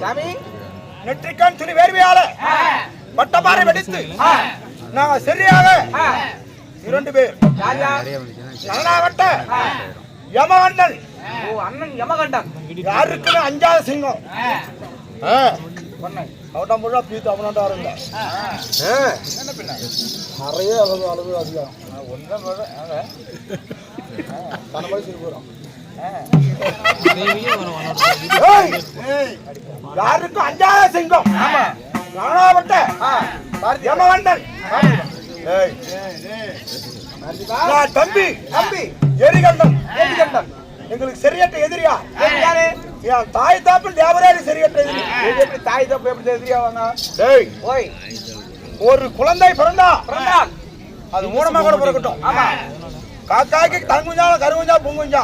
சாமி நெற்றிக்கான் துணி வேர்வையால பட்டமாரி வெடித்து நாங்க சரியாக இரண்டு பேர். யமவண்ணன் ஓ அண்ணன் யமகண்டன். யாருக்குமே அஞ்சாத சிங்கம். அவட்ட முழா பீத்து அவனாண்டா இருங்க நிறைய அளவு அளவு அதிகம். ஒன்றும் தனமாரி சொல்லி போறோம். ஏய், யாருக்கும் அஞ்சாத சிங்கம். நலனாவட்ட யமவண்ணன் ஏய், நான் தம்பி தம்பி எரிகண்டன் எரிகண்டன். எங்களுக்கு சரியற்ற எதிரியா? யாரு? என் தாய் தாப்பில் தேவராரி சரியற்ற எதிரி. எப்படி தாய் தப்பு எப்படி தெரியாவாங்க டேய் ஓய். ஒரு குழந்தை பிறந்தா பிறந்தான் அது மூணமா கூட பிறக்கட்டும். ஆமா. காக்காய்க்கு தங்குஞ்சாலும் கருங்குஞ்சா பூங்குஞ்சா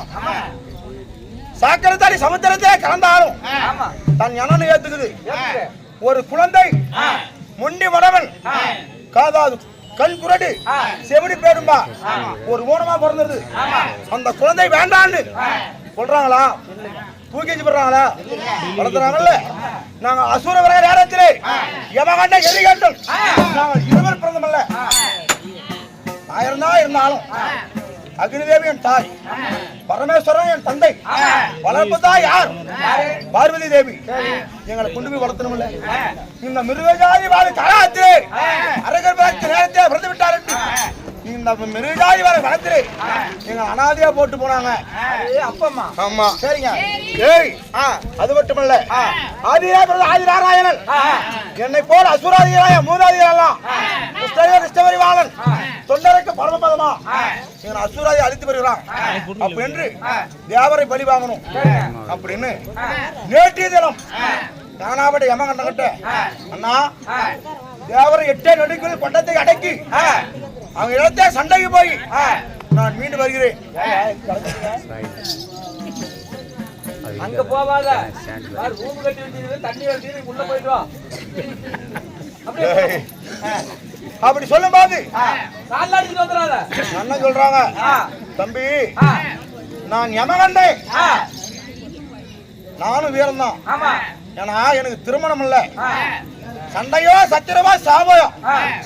சாக்கரத்தாடி சமுத்திரத்தே கலந்தாலும் தன் எனன்னு ஏத்துக்குது. ஒரு குழந்தை முண்டி வடவன் காதாது கண் குரடு செவிடி பேடும்பா. ஒரு ஊனமா பிறந்தது. அந்த குழந்தை வேண்டான்னு சொல்றாங்களா? தூக்கி வச்சு போடுறாங்களா? வளர்த்துறாங்கல்ல? நாங்க அசுர வர நேரத்திலே எவகண்ட எரிகண்டம் நாங்கள் இருவர் பிறந்தமல்ல. ஆயிரம் தான் இருந்தாலும். அக்னிதேவி என் தாய் பரமேஸ்வரன் என் தந்தை வளர்ப்பு யார்? பார்வதி தேவி எங்களை கொண்டு போய் வளர்த்தணும்ல? இந்த மிருகஜாதி வாழ தராத்து அரகர் பார்த்து நேரத்தை பிறந்து விட்டார் இந்த மிருகஜாதி வாழ வளர்த்திலே எங்க அனாதையா போட்டு போனாங்க. ஏய், அப்பம்மா. ஆமா. சரிங்க. ஏய். அது மட்டுமல்ல. ஆதிரா பிறந்த ஆதி நாராயணன் என்னை போல் அசுராதிகளாய மூதாதிகளெல்லாம் கிருஷ்ணரே கிருஷ்ணவரிவாளன் தொண்டருக்கு பரமபதமா. என் அசுராதி அழித்து வருகிறான். அப்ப என்று தேவரை பலி வாங்கணும். அப்படின்னு நேற்றைய தினம் நானாவிட யமகண்டகிட்ட அண்ணா தேவரை எட்டே நடுக்கில் பட்டத்தை அடக்கி அவங்க இடத்தே சண்டைக்கு போய். நான் மீண்டு வருகிறேன். அங்க போவாத. ரூம் கட்டி வச்சிருக்கு தண்ணி வச்சிருக்கு உள்ள போயிட்டு வா. அப்படி சொல்லும் போது அண்ணன் சொல்றாங்க. தம்பி நான் யமகண்டேன். ஆ, நானும் வீரன்தான். ஆமா. ஏன்னா எனக்கு திருமணம் இல்ல. சண்டையோ சத்திரமோ சாபயோ.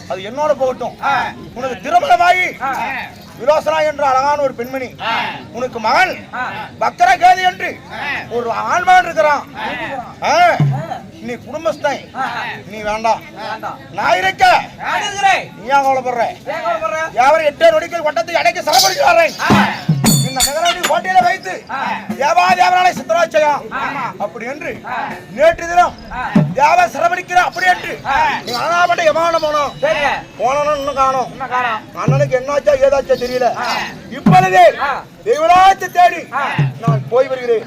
அது என்னோட போகட்டும். உனக்கு திருமணமாகி ஆ, விரோசனா என்ற அழகான ஒரு பெண்மணி. உனக்கு மகன் ஆ. பக்தரகேதி என்று ஒரு ஆண்மகன் இருக்கிறான். நீ குடும்பஸ்தன் நீ வேண்டாம். நான் இருக்க. நீ ஏன் கவலைப்படுற? யாவரும் எட்டே நொடிக்கல் வட்டத்தை அடைக்க சரபடிச்சு வர்றேன். இந்த நகராட்சி கோட்டையில வைத்து சித்தராச்சயம் அப்படி என்று நேற்று தினம் தேவ சிரமணிக்கிற அப்படி என்று நீங்க அனாப்பட்ட எமானம் போனோம். போனோம் இன்னும் காணோம். அண்ணனுக்கு என்னாச்சா ஏதாச்சா தெரியல. இப்பொழுது ஆ. தெய்வராஜத்தை தேடி நான் போய் வருகிறேன்.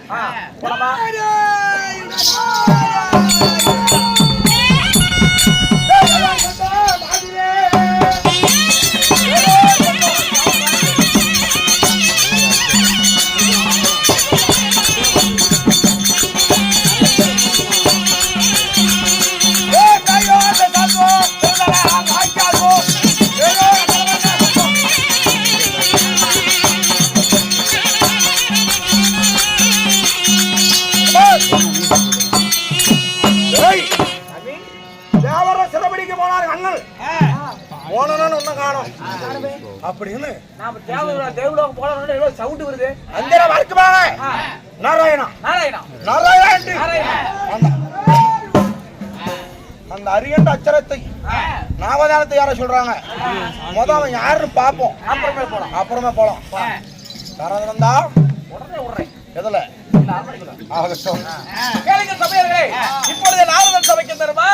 அரியண்ட அச்சரத்தை நாவதானத்தை யார சொல்றாங்க? முத அவன் யாருன்னு பார்ப்போம். அப்புறமே போலாம். அப்புறமே போலாம். யாராவது இருந்தா உடனே விடுறேன். எதுல. ஆகட்டும். இப்பொழுது நாரதன் சபைக்கு தருமா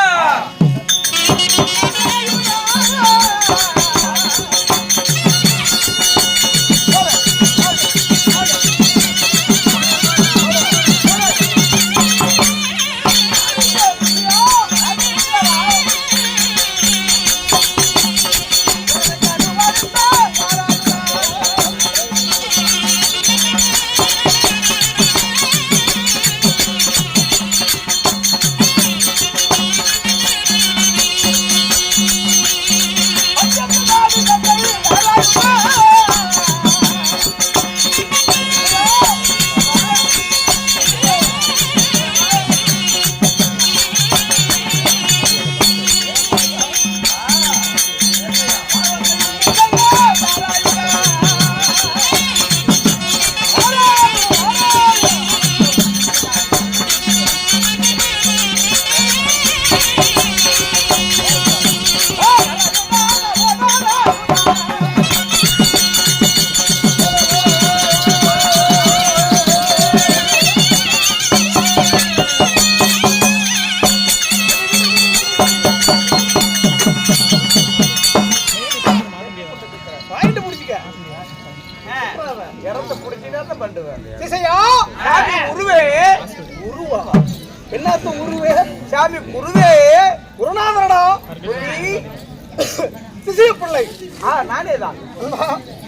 சிசிய பிள்ளை ஆ நானே தான்.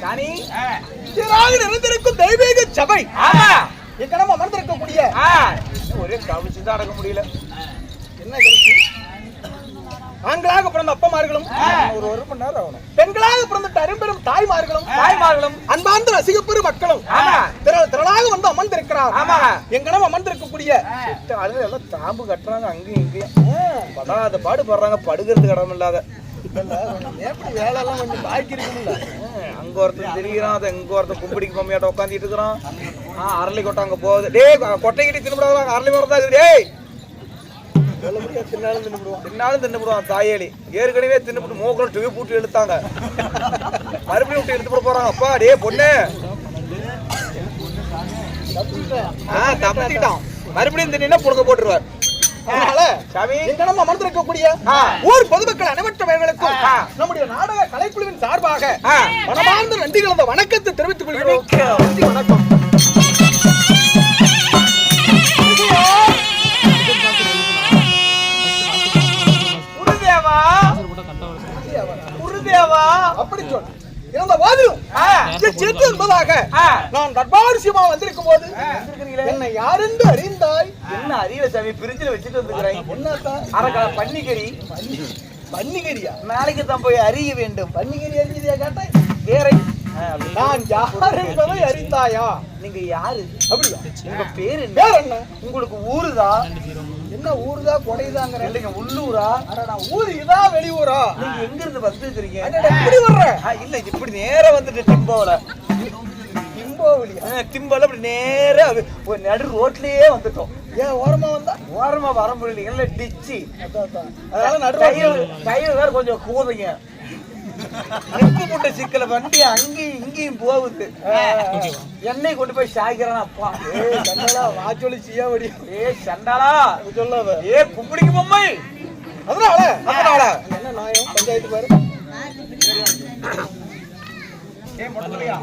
நானி சீராக நிறைந்திருக்கும் தெய்வீக சபை. ஆமா. அமர்ந்திருக்கக்கூடிய ஆ. ஒரே கவிச்சு தான் அடக்க முடியல. என்ன? ஆண்களாக பிறந்த அப்பமார்களும் ஒரு ஒரு மணி நேரம் ஆகணும். பெண்களாக பிறந்த அரும்பெரும் தாய்மார்களும் தாய்மார்களும். அன்பார்ந்த ரசிகப்பெரு மக்களும் திரளாக வந்து அமர்ந்திருக்கிறார். ஆமா. எங்கனம் அமர்ந்திருக்கக்கூடிய எல்லாம் தாம்பு கட்டுறாங்க அங்கேயும் இங்கேயும். படாத பாடு படுறாங்க படுகிறது இடம் இல்லாத. எப்படி வேலை எல்லாம் கொஞ்சம் பாக்கி இருக்குல்ல அங்க ஒருத்தன் தெரிகிறான் அதை இங்க ஒருத்தன் கும்பிடிக்கு பொம்மையாட்ட உட்காந்துட்டு இருக்கிறான். ஆ அரளி கொட்டை அங்க போகுது. டேய் கொட்டை கிட்டி தின்னுபிடாத அரளி மரம் தான் டேய்! தின்னாலும் தின்னுடுவோம் தின்னாலும் தின்னுபிடுவான் தாயேலி. ஏற்கனவே தின்னுபிட்டு மூக்கில் டிவி பூட்டி இழுத்தாங்க மறுபடியும் விட்டு எடுத்து போறாங்க. அப்பா டேய் பொண்ணு! ஆ தப்பிட்டான் மறுபடியும் தின்னா புடுங்க போட்டுருவார். அதனால சாமி எங்கனம் அமர்ந்திருக்கக்கூடிய. ஊர் பொதுமக்கள் அனைவற்றவர்களுக்கும். நம்முடைய நாடக கலைக்குழுவின் சார்பாக. மனமார்ந்த நன்றி கலந்த வணக்கத்தை தெரிவித்துக் கொள்கிறோம் வணக்கம். அப்படி சொல் இருந்த போதிலும் சேர்த்து என்பதாக. நான் தர்பாரிசியமா வந்திருக்கும் போது. என்னை யாரென்று அறிந்தாய் என்ன அறியல சாமி? பிரிட்ஜில் வச்சுட்டு வந்துக்கிறேன் என்னத்தான் அரைக்கா பன்னிக்கறி. பன்னிகரியா நாளைக்கு தான் போய் அறிய வேண்டும். பன்னிகரி அறிஞ்சியா கேட்டேன்? வேறை நான் யார் என்பதை அறிந்தாயா? நீங்க யாரு? அப்படியா? உங்க பேர் என்ன? பேர் என்ன? உங்களுக்கு ஊருதா? என்ன ஊருதா? கொடைதாங்கிற இல்லைங்க உள்ளூரா? அடடா ஊர் இதா வெளியூரா? நீங்க எங்க இருந்து வர்ற? ஆ, இல்ல இப்படி நேரா வந்துட்டு டிம்போல இம்போவலியா டிம்போல இப்படி நேரா அப்படி ஒரு நடு ரோட்லயே வந்துட்டோம். ஏன் ஓரமா வந்தா? ஓரமா வர முடியல டிச்சி. அதான், அதான். அதனால டயர் டயர் வேற கொஞ்சம் கூதைங்க. நெப்பு முட்டை சிக்கல வண்டி அங்கேயும் இங்கேயும் போகுது. எண்ணெய் கொண்டு போய் சாய்க்கிறான் அப்பா. ஏய் கண்ணலா வாச்சொலி செய்ய வடி? ஏ சண்டாளா சொல்லாத ஏ கும்பிடிக்கு பொம்மை. அதனால அதனால என்ன நியாயம் பஞ்சாயத்து பாரு? ஏ மொட்டலியா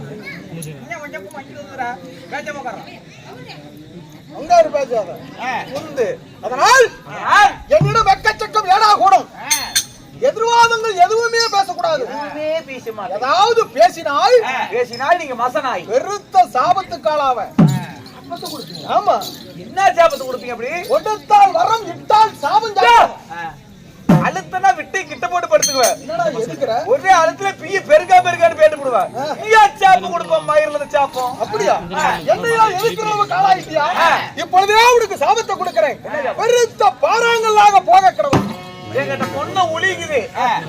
அதனால் என்னிடம் வெக்கச்சக்கம் ஏடா கூடும் எதிர்வாதங்கள் எதுவுமே பேசக்கூடாது ஏதாவது பேசினால் பேசினால் நீங்க மசனாய் பெருத்த சாபத்துக்காளாவ ஆமா. என்ன சாபத்து கொடுப்பீங்க அப்படி? கொடுத்தால் வரம் இட்டால் சாபம். அழுத்தனா விட்டு கிட்ட போட்டு படுத்துக்குவேன் ஒரே அழுத்துல பீய பெருகா பெருகான்னு பேட்டு போடுவேன் நீயா சாப்பு கொடுப்போம் மயிர்ல சாப்போம். அப்படியா? என்னையா எதுக்குறவ காலாயிட்டியா. இப்பொழுதே உனக்கு சாபத்தை கொடுக்கிறேன். பெருத்த பாறாங்கல்லாக போக கிடவும் என்கிட்ட பொண்ணு ஒளிக்குது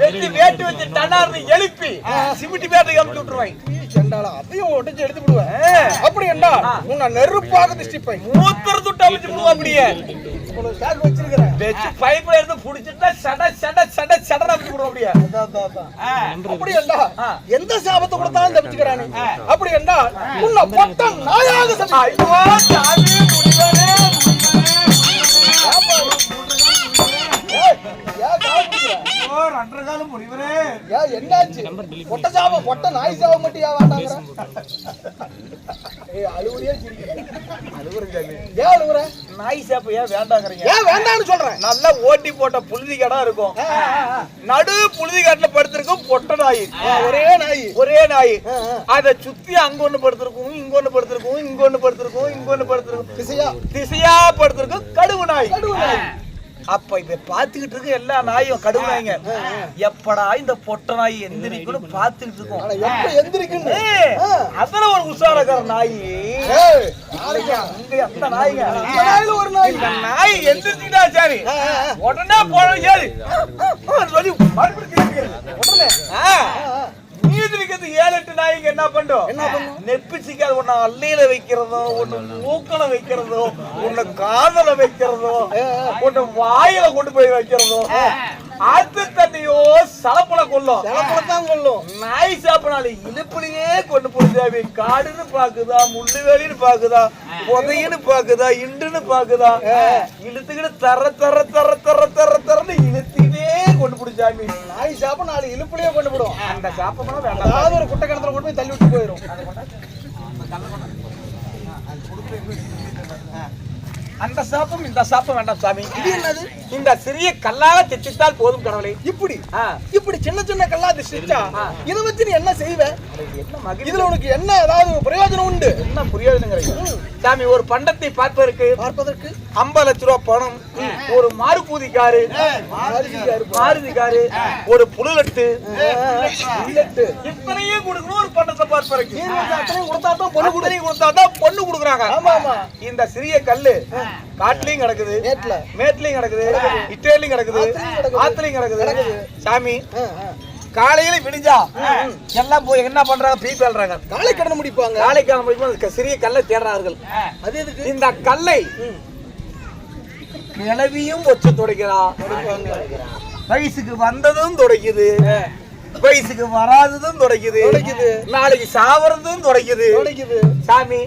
வெட்டி வேட்டு வச்சு டன்னார்னு எழுப்பி சிமிட்டி பேட்டை அமுச்சு விட்டுருவாங்க செண்டாளா அதையும் உடைச்சு எடுத்து விடுவேன் அப்படி என்றால் உன்னை நெருப்பாக திஷ்டிப்பேன் மூத்தர துட்டு அமைச்சு விடுவோம் அப்படியே. ஸ்டாக் வச்சிருக்கிறேன். வச்சு பைப்ல இருந்து புடிச்சிட்டா சட சட சட சட அமைச்சு விடுவோம் அப்படியே. அப்படி. எந்த சாபத்தை கொடுத்தாலும் தப்பிச்சுக்கிறானே அப்படி உன்னை பொட்ட நாயாக ஐயோ சாமி ஏன் கால் பிடிக்கிற? ஐயோ ரெண்டரை காலம் முடிவரே ஏன் என்னாச்சு பொட்ட சாபம் பொட்ட நாய் சாபம் மட்டும் ஏன் வேண்டாங்கிற ஏய் அழுவுறியே சிரிக்கிற. அழுகுறது சாமி ஏன் அழுவுற? நாய் சாப்பு ஏன் வேண்டாங்கிறீங்க? ஏன் வேண்டாம்னு சொல்றேன் நல்லா ஓட்டி போட்ட புழுதி கடை இருக்கும். நடு புழுதி காட்டுல படுத்திருக்கும் பொட்டை நாய். ஒரே நாய். ஒரே நாய். அத சுத்தி அங்க ஒண்ணு படுத்திருக்கும் இங்க ஒண்ணு படுத்திருக்கும் இங்க ஒண்ணு படுத்திருக்கும் இங்க ஒண்ணு படுத்திருக்கும். திசையா? திசையா படுத்திருக்கும் கடுவு நாய். கடுவு நாய். அப்ப இத பாத்துக்கிட்டு இருக்கு எல்லா நாயும் கடுவு நாய்ங்க எப்படா இந்த பொட்டை நாய் எந்திரிக்கணும் பாத்துக்கிட்டு இருக்கும். ஆ. அதுல ஒரு உஷாரக்கார நாய். அந்த நாய்ங்க? ஒரு நாய்? நாய் எந்திரிச்சுக்கிட்டா சரி. உடனே போன சொல்லி திருப்பிக்கிறது. உடனே. இருக்கிறது ஏழு எட்டு நாய்ங்க என்ன பண்ணும் என்ன பண்ணும்? நெப்பி சிக்காது ஒண்ணு அல்லையில வைக்கிறதோ ஒண்ணு மூக்கல வைக்கிறதோ ஒண்ணு காதல வைக்கிறதோ ஒண்ணு வாயில கொண்டு போய் வைக்கிறதோ ஆத்து தண்ணியோ சலப்பல கொல்லும் சிலப்படத்தான் கொள்ளும். நாய் சாப்பிடாது இழுப்புலயே கொண்டு போய் காடுன்னு பாக்குதா முள்ளு வேலின்னு பாக்குதா புதையின்னு பாக்குதா இண்டுன்னு பாக்குதா இழுத்துக்கிட்டு தர தர தர தர தர தரன்னு பிடிச்சாமி நாய் சாப்ப நாலு இழுப்புலயே கொண்டு போடும் அந்த சாப்பிடணும் வேண்டாம். ஏதாவது ஒரு குட்டை கிணத்துல கொண்டு போய் தள்ளி விட்டு போயிடும் அந்த சாப்பும் இந்த சாப்பும் வேண்டாம் சாமி. இது என்னது? இந்த சிறிய கல்லாக திட்டித்தால் போதும் கடவுளே. இப்படி. இப்படி சின்ன சின்ன கல்லா திஷ்டிச்சா ஆ. இதை வச்சு நீ என்ன செய்வ? இதுல உனக்கு என்ன ஏதாவது பிரயோஜனம் உண்டு? என்ன புரியாதுங்கிறீங்க? சாமி ஒரு பண்டத்தை பார்ப்பதற்கு பார்ப்பதற்கு? ஐம்பது லட்ச ரூபா பணம் ஒரு மாருபூதி காரு மாருதி காரு ஒரு புலலட்டு இத்தனையும் கொடுக்கணும் ஒரு பண்டத்தை பார்ப்பதற்கு. கொடுத்தா தான் பொண்ணு கொடுத்தா தான் பொண்ணு கொடுக்குறாங்க. ஆமா ஆமா. இந்த சிறிய கல்லு காட்டுலயும் கிடக்குது. மேட்லயும் கிடக்குது. இட்டேலையும் கிடக்குது. ஆத்துலயும் கிடக்குது. சாமி. காலையில விடிஞ்சா எல்லாம் போய் என்ன பண்றாங்க? பீ பேல்றாங்க காலை கடனை முடிப்பாங்க. காலைக்கான போய் சிறிய கல்லை தேடுறார்கள். அது எதுக்கு? இந்த கல்லை கிளவியும் வச்சு துடைக்கிறான். வயசுக்கு வந்ததும் துடைக்குது. வயசுக்கு வராததும் துடைக்குது. நாளைக்கு சாவறதும் துடைக்குது சாமி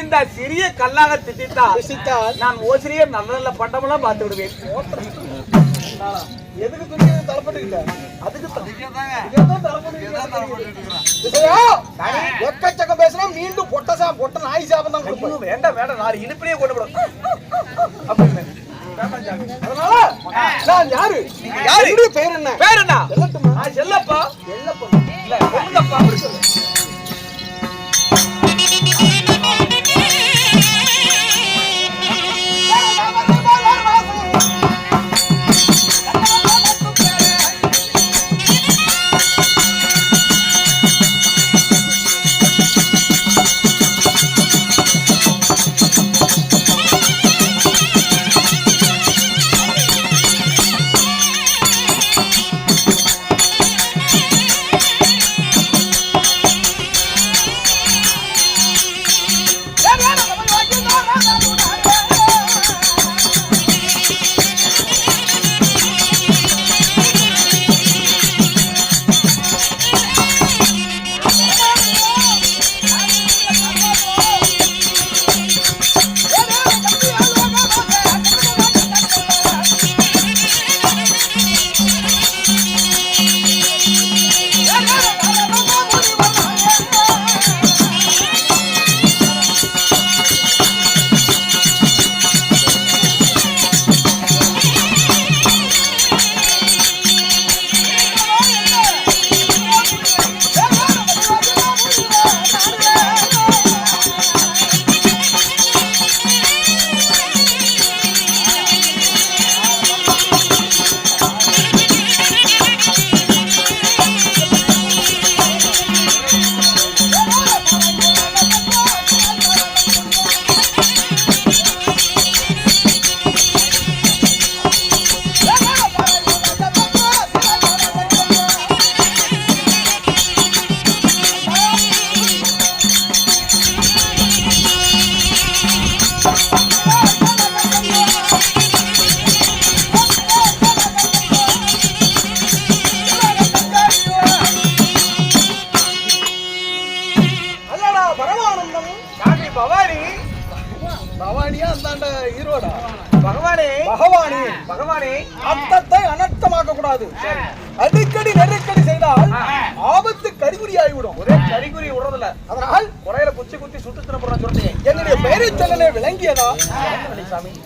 இந்த சிறிய கல்லாக திட்டா திட்டித்தால் நான் ஓசிரியே நல்ல நல்ல பண்டமெல்லாம் பார்த்து விடுவேன். எதுக்கு துணி தரப்பட்டுக்கிட்ட அதுக்கு எக்கச்சக்கம் பேசினா மீண்டும் பொட்ட சா பொட்ட நாய் சாபம் தான் வேண்டாம் வேண்டாம். நாலு இழுப்பிலேயே கொண்டு விடும் அப்படின்னு. அதனால நான் யாரு? யாரு? பெயர் என்ன? பேர் என்ன? செல்லப்பா. எல்லப்பா இல்ல சொல்லுங்கப்பா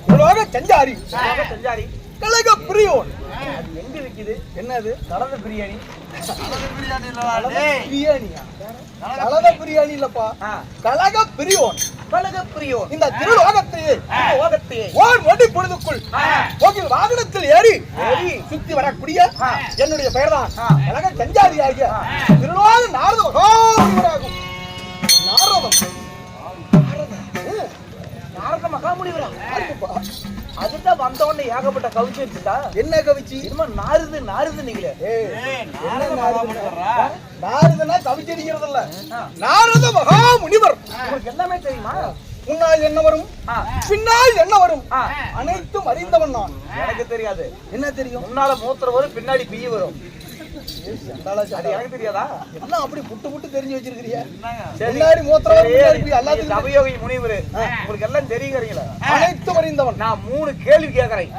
உலக சஞ்சாரி செஞ்சாரி கழக பிரியோன். அது எங்க விக்குது? என்னது? கலந்த பிரியாணி. கலக பிரியாணி இல்லப்பா. ஆ. கழக பிரியோன். கலக பிரியோன். இந்த திருலோகத்தையே ஓர் நொடி பொழுதுக்குள் ஆ. கோகில் வாகனத்தில் ஏறி சுத்தி வரக்கூடிய. என்னுடைய பெயர்தான் ஆ. கழக சஞ்சாரி ஆகிய திருலோக நாரத மகாமுனிவராகும் நாரதம். நாரத மகாமுனிவரா. அதுதான் வந்த உடனே ஏகப்பட்ட கவிச்சு வச்சுட்டா என்ன கவிச்சி? இனிமே நாருது நாருது நீங்களே. ஏய், என்ன நாரதனா? நாரதனா கவிச்சடிக்கிறது இல்ல நாரத மகா முனிவர் உங்களுக்கு எல்லாமே தெரியுமா? முன்னால் என்ன வரும். பின்னால் என்ன வரும். அனைத்தும் அறிந்தவன் நான். எனக்கு தெரியாது. என்ன தெரியும்? முன்னால மூத்திரம் வரும் பின்னாடி பிய்ய வரும். எனக்கு தெரியாதா? எல்லாம் அப்படி புட்டு புட்டு தெரிஞ்சு வச்சிருக்கிறியா சரி. முன்னாடி மூத்திரம் நவயோகி முனிவர். உங்களுக்கு எல்லாம் தெரியுங்கிறீங்களா? அனைத்தும் அறிந்தவன். நான் மூணு கேள்வி கேட்கறேன்.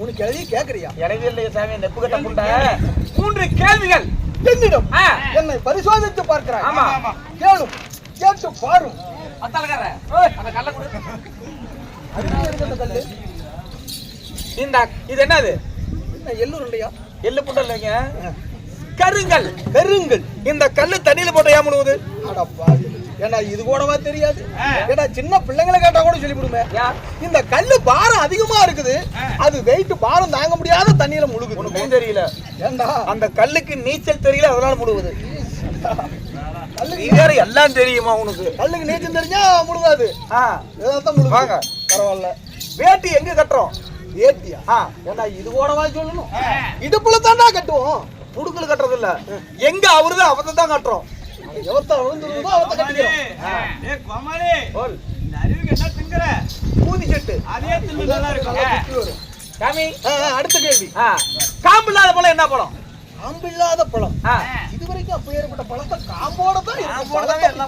உனக்கு கேள்வி கேக்குறியா எனவே இல்லையா சாமி நெப்பு கட்ட புண்ட மூன்று கேள்விகள். என்னிடம். என்னை பரிசோதித்து பார்க்கிறாய். ஆமா. கேளும் கேட்டு பாரும் அத்தாலக்கார அந்த கல்ல கொடு. அதுக்கு எதுக்கு அந்த கல்லு. இந்த இது என்னது? என்ன எள்ளூர் இல்லையா எள்ளு புண்டல் இல்லைங்க. கருங்கல் பெருங்கல் இந்த கல்லு தண்ணியில போட்டு ஏன் பாவி. ஏன்னா இது கூடவா தெரியாது? ஏன்னா சின்ன பிள்ளைங்களை கேட்டா கூட சொல்லி ஏன்? இந்த கல்லு பாரம் அதிகமா இருக்குது. அது வெயிட் பாரம் தாங்க முடியாத தண்ணியில முழுகுது. தெரியல. ஏண்டா? அந்த கல்லுக்கு நீச்சல் தெரியல அதனால முழுகுது. வேற எல்லாம் தெரியுமா உனக்கு? கல்லுக்கு நீச்சல் தெரிஞ்சா முழுகாது. இதான் முழுகு வாங்க. பரவாயில்ல. வேட்டி எங்க கட்டுறோம்? ஆ. ஏண்டா இது கூடவா சொல்லணும்? இடுப்புல தாண்டா கட்டுவோம். புடுக்கல் கட்டுறது இல்ல எங்க அவருது அவத்தை தான் கட்டுறோம். அடுத்த கேள்வி. காம்பு இல்லாத பழம் என்ன பழம்? காம்பில்லாத பழம். ஆ. இதுவரைக்கும் அப்பேற்பட்ட பழத்தை காம்போட தான் இருக்கு.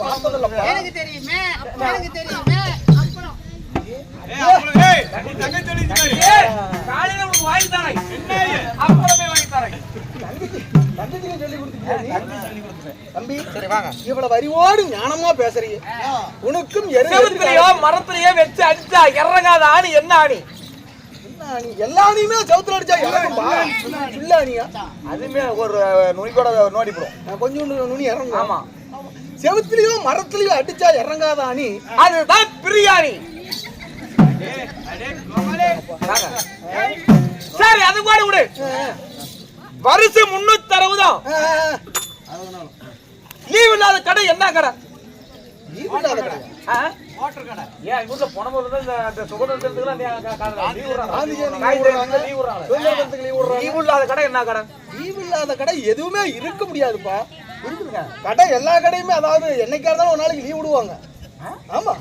காம்போட தான். எனக்கு தெரியுமே. எனக்கு தெரியுமே. ஞானமா பேசுறீங்க. உனக்கும் மரத்துலயோ வச்சு அடிச்சா இறங்காத ஆணி என்ன ஆணி? நீ எல்லாரையுமே சவுத்துல அடிச்சா இறங்கும்பா அதுமே ஒரு நுனி கூட நோடிப்படும் கொஞ்சம் நுனி இறங்கும். ஆமா. செவுத்துலயோ மரத்துலயோ அடிச்சா இறங்காத அணி அதுதான் பிரியாணி. சரி அது கூட விடு. வருஷம் முன்னூத்தி அறுபதும் லீவ் இல்லாத கடை என்ன கடை? ஆ? ஏன் எங்க ஊர்ல போன போது இந்த- சுகந்திரத்துக்குலாம் இல்லாத கடை என்ன கடை? லீவ் இல்லாத கடை எதுவுமே இருக்க முடியாதுப்பா. இருக்குதுங்க கடை எல்லா கடையுமே அதாவது என்னைக்கா இருந்தாலும் ஒரு நாளைக்கு லீவ் விடுவாங்க. ஆமா.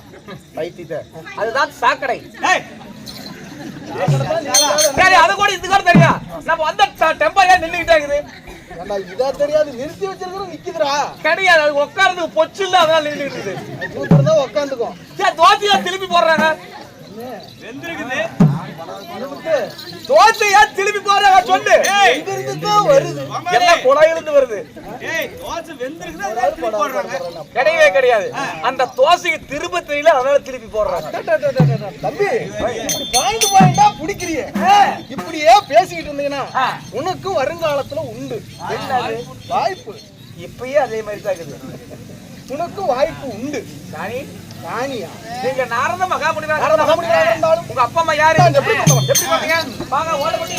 பைத்தியத்தை. அதுதான் சாக்கடை. சரி அது கூட இது கூட தெரியும் நம்ம வந்த டெம்பரே நின்றுகிட்டே இருக்குது? இதா தெரியாது நிறுத்தி வச்சிருக்கிறோம் நிக்குதுடா. கிடையாது அது உட்கார்றதுக்கு பொச்சு இல்ல அதனால நின்றுட்டு இருக்குது. உட்காந்துக்கும். சரி தோசையா திருப்பி போடுறாங்க. நமக்கு தோசையா திருப்பி போடுறாங்க சொல்லு. இங்க இருந்து தான் வருது எல்லாம் குழாயிலிருந்து வருது. கிடையவே கிடையாது. அந்த தோசைக்கு திரும்ப தெரியல அதனால திருப்பி போடுறாங்க. தம்பி பாயிண்ட் பாயிண்டா பிடிக்கிறியே. இப்படியே பேசிக்கிட்டு இருந்தீங்கன்னா ஆ. உனக்கும் வருங்காலத்துல உண்டு. வாய்ப்பு. இப்பயே அதே மாதிரி தான் இருக்குது. உனக்கும் வாய்ப்பு உண்டு. ராணி ராணியா நீங்க நாரத மகாமுனிவா நாரத மகாமுனிவரா இருந்தாலும் உங்க அப்பா அம்மா யாரு? எப்படி? எப்படி வாங்க ஓட பண்ணி